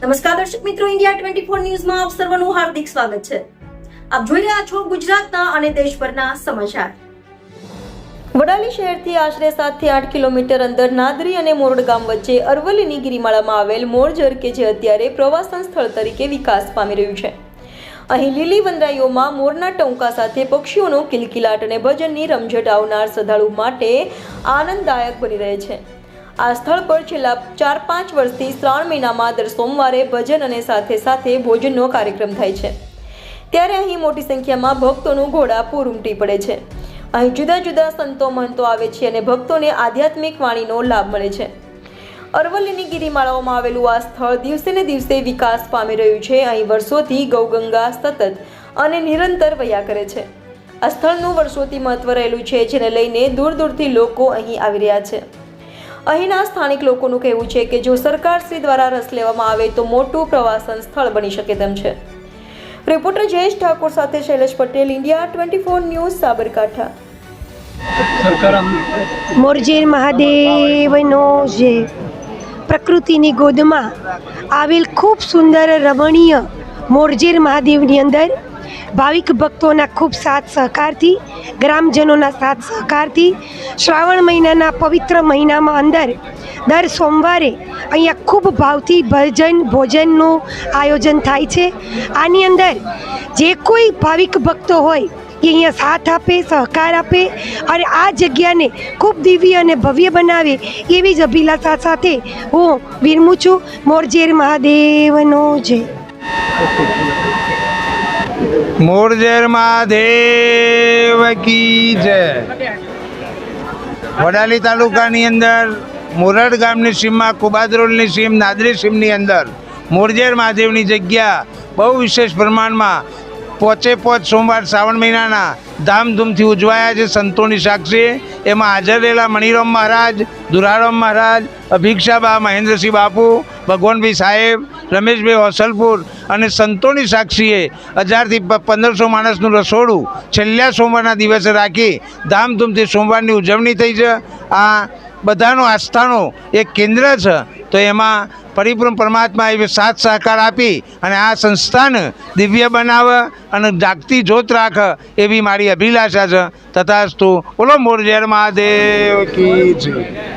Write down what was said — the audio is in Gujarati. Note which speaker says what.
Speaker 1: નમસ્કાર દર્શક મિત્રો ઇન્ડિયા ટ્વેન્ટી ફોર ન્યૂઝમાં આપ સર્વનું હાર્દિક સ્વાગત છે. આપ જોઈ રહ્યા છો ગુજરાતના અને દેશભરના સમાચાર. વડાલી શહેરથી આશરે સાતથી આઠ કિલોમીટર અંદર નાદરી અને મોરડ ગામ વચ્ચે અરવલ્લીની ગિરિમાળામાં આવેલ મોરજર કે જે અત્યારે પ્રવાસન સ્થળ તરીકે વિકાસ પામી રહ્યું છે. અહીં લીલી વંદરાઈઓમાં મોરના ટંકા સાથે પક્ષીઓનો કિલકિલાટ અને ભજનની રમઝટ આવનાર શ્રદ્ધાળુ માટે આનંદદાયક બની રહે છે. આ સ્થળ પર છેલ્લા ચાર પાંચ વર્ષથી શ્રાવણ મહિનામાં દર સોમવારે ભજન અને સાથે સાથે ભોજનનો કાર્યક્રમ થાય છે. ત્યારે અહીં મોટી સંખ્યામાં ભક્તોનું ઘોડાપૂર ઉમટી પડે છે. અહીં જુદા જુદા સંતો મહંતો આવે છે અને ભક્તોને આધ્યાત્મિક વાણીનો લાભ મળે છે. અરવલ્લીની ગિરિમાળાઓમાં આવેલું આ સ્થળ દિવસે ને દિવસે વિકાસ પામી રહ્યું છે. અહીં વર્ષોથી ગૌગંગા સતત અને નિરંતર વયા કરે છે. આ સ્થળનું વર્ષોથી મહત્વ રહેલું છે, જેને લઈને દૂર દૂરથી લોકો અહીં આવી રહ્યા છે. અહીંના સ્થાનિક લોકોનું કહેવું છે કે જો સરકારશ્રી દ્વારા રસ લેવામાં આવે તો મોટું પ્રવાસન સ્થળ બની શકે તેમ છે. રિપોર્ટર જયેશ ઠાકોર સાથે Shailesh Patel, India twenty four news, Sabarkantha.
Speaker 2: Morjer મહાદેવનો જે પ્રકૃતિની ગોદમાં આવેલ ખૂબ સુંદર રમણીય મોરજેર મહાદેવની અંદર ભાવિક ભક્તોના ખૂબ સાથ સહકારથી, ગ્રામજનોના સાથ સહકારથી, શ્રાવણ મહિનાના પવિત્ર મહિનામાં અંદર દર સોમવારે અહીંયા ખૂબ ભાવથી ભજન, ભોજનનું આયોજન થાય છે. આની અંદર જે કોઈ ભાવિક ભક્તો હોય, એ અહીંયા સાથ આપે, સહકાર આપે અને આ જગ્યાને ખૂબ દિવ્ય અને ભવ્ય બનાવે એવી જ અભિલાષા સાથે હું વિરમું છું. મોરજેર મહાદેવનો જય.
Speaker 3: મોરજેર મહાદેવ કી જય. વડાલી તાલુકાની અંદર મોરડ ગામની સીમમાં, કુબાદરોલની સીમ, નાદરી સીમની અંદર મોરજેર મહાદેવની જગ્યા બહુ વિશેષ પ્રમાણમાં પોચે પોચ સોમવાર શ્રાવણ મહિનાના ધામધૂમથી ઉજવાયા છે સંતોની સાક્ષી. એમાં હાજર રહેલા મણિરામ મહારાજ, દુરારામ મહારાજ, અભિક્ષાબા મહેન્દ્રસિંહ બાપુ, ભગવાનભાઈ સાહેબ રમેશભાઈ હોસલપુર અને સંતોની સાક્ષીએ હજારથી પંદરસો માણસનું રસોડું છેલ્લા સોમવારના દિવસે રાખી ધામધૂમથી સોમવારની ઉજવણી થઈ છે. આ બધાનો આસ્થાનો એક કેન્દ્ર છે. તો એમાં પરિપૂર્ણ પરમાત્મા એવી સાથ સહકાર આપી અને આ સંસ્થાને દિવ્ય બનાવે અને જાગતી જોત રાખે એવી મારી અભિલાષા છે. તથાસ્તુ બોલો મોરજેર મહાદેવ કી